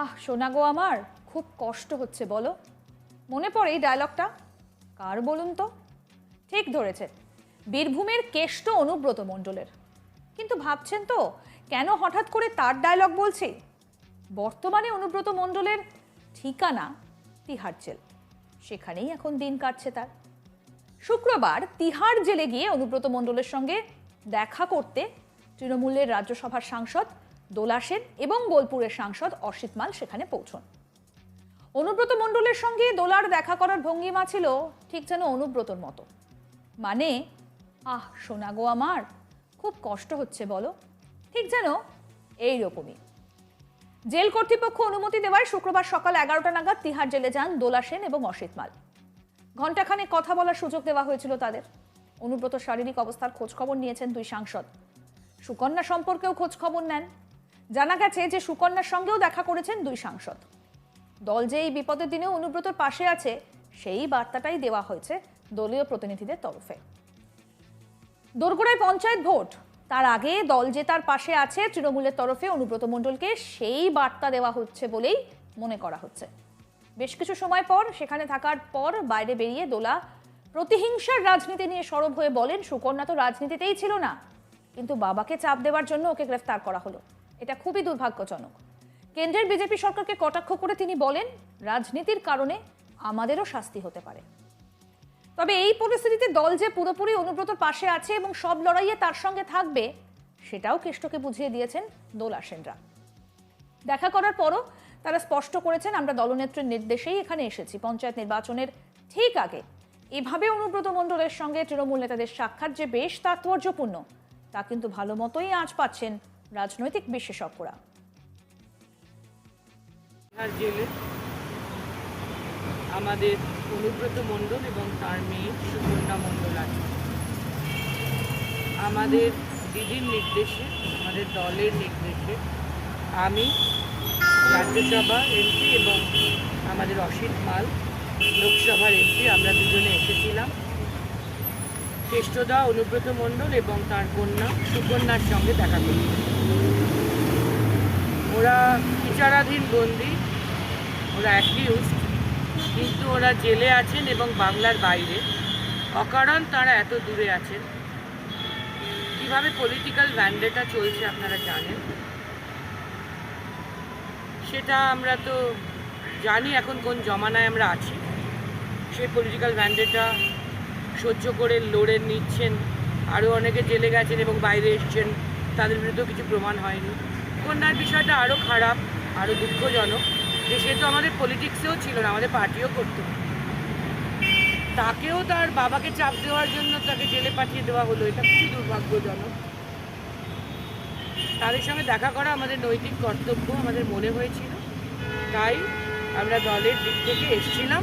আহ শোনা গো আমার, খুব কষ্ট হচ্ছে, বলো। মনে পড়ে এই ডায়লগটা কার বলুন তো? ঠিক ধরেছে, বীরভূমের কেষ্ট অনুব্রত মণ্ডলের। কিন্তু ভাবছেন তো, কেন হঠাৎ করে তার ডায়লগ বলছি? বর্তমানে অনুব্রত মণ্ডলের ঠিকানা তিহার জেল। সেখানেই এখন দিন কাটছে তার। শুক্রবার তিহার জেলে গিয়ে অনুব্রত মণ্ডলের সঙ্গে দেখা করতে তৃণমূলের রাজ্যসভার সাংসদ দোলা সেন এবং বোলপুরের সাংসদ অসিত মাল সেখানে পৌঁছন। অনুব্রত মণ্ডলের সঙ্গে দোলার দেখা করার ভঙ্গিমা ছিল ঠিক যেন অনুব্রতর মতো। মানে আহ শোনা গো আমার, খুব কষ্ট হচ্ছে বলো। ঠিক যেন এই রকমই জেল কর্তৃপক্ষ অনুমতি দেওয়ায় শুক্রবার সকাল এগারোটা নাগাদ তিহার জেলে যান দোলা সেন এবং অসিত মাল। ঘণ্টাখানেক কথা বলার সুযোগ দেওয়া হয়েছিল তাদের। অনুব্রত শারীরিক অবস্থার খোঁজখবর নিয়েছেন দুই সাংসদ। সুকন্যা সম্পর্কেও খোঁজ খবর নেন। জানা গেছে যে সুকন্যার সঙ্গেও দেখা করেছেন দুই সাংসদ। দল যে এই বিপদের দিনেও অনুব্রতর পাশে আছে, সেই বার্তাটাই দেওয়া হয়েছে দলীয় প্রতিনিধিদের তরফে। দোরগোড়ায় পঞ্চায়েত ভোট। তার আগে দল যে তার পাশে আছে, তৃণমূলের তরফে অনুব্রত মণ্ডলকে সেই বার্তা দেওয়া হচ্ছে বলেই মনে করা হচ্ছে। বেশ কিছু সময় পর, সেখানে থাকার পর বাইরে বেরিয়ে দোলা প্রতিহিংসার রাজনীতি নিয়ে সরব হয়ে বলেন, সুকন্যা তো রাজনীতিতেই ছিল না। কিন্তু বাবাকে চাপ দেওয়ার জন্য ওকে গ্রেফতার করা হলো। এটা খুবই দুর্ভাগ্যজনক। কেন্দ্রের বিজেপি সরকারকে কটাক্ষ করে তিনি বলেন, রাজনীতির কারণে আমাদেরও শাস্তি হতে পারে। তবে এই পরিস্থিতিতে দল যে পুরোপুরি অনুব্রতর পাশে আছে এবং সব লড়াইয়ে তার সঙ্গে থাকবে, সেটাও কেষ্টকে বুঝিয়ে দিয়েছেন দোলা সেনরা দেখা করার পরও তারা স্পষ্ট করেছেন, আমরা দলনেত্রীর নির্দেশেই এখানে এসেছি। পঞ্চায়েত নির্বাচনের ঠিক আগে এভাবে অনুব্রত মণ্ডলের সঙ্গে তৃণমূল নেতাদের সাক্ষাৎ যে বেশ তাৎপর্যপূর্ণ, তা কিন্তু ভালো মতোই আঁচ পাচ্ছেন রাজনৈতিক বিশেষজ্ঞরা। আমাদের অনুব্রত মণ্ডল এবং তার মেয়ে সুকন্যা মণ্ডল আছে আমাদের দিদির নির্দেশে, আমাদের দলের নির্দেশে আমি রাজ্যসভা এমপি এবং আমাদের অসিত মাল লোকসভার এমপি, আমরা দুজনে এসেছিলাম। কেষ্টদা অনুব্রত মণ্ডল এবং তার কন্যা সুকন্যার সঙ্গে দেখা করতে ওরা বিচারাধীন বন্দি, ওরা অ্যাকিউজ কিন্তু ওরা জেলে আছেন এবং বাংলার বাইরে। অকারণ তারা এত দূরে আছেন। কীভাবে পলিটিক্যাল ভ্যান্ডেটা চলছে আপনারা জানেন? সেটা আমরা তো জানি এখন কোন জমানায় আমরা আছি। সেই পলিটিক্যাল ভ্যান্ডেটা সহ্য করে লড়ে নিচ্ছেন। আরও অনেকে জেলে গেছেন এবং বাইরে এসছেন। তাদের বিরুদ্ধেও কিছু প্রমাণ হয়নি। কন্যার বিষয়টা আরও খারাপ আরও দুঃখজনক যে সে তো আমাদের পলিটিক্সেও ছিল না, আমাদের পার্টিও করত। তাকেও তার বাবাকে চাপ দেওয়ার জন্য তাকে জেলে পাঠিয়ে দেওয়া হলো। এটা খুবই দুর্ভাগ্যজনক। তাদের সঙ্গে দেখা করা আমাদের নৈতিক কর্তব্য, আমাদের মনে হয়েছিল। তাই আমরা দলের দিক থেকে এসেছিলাম।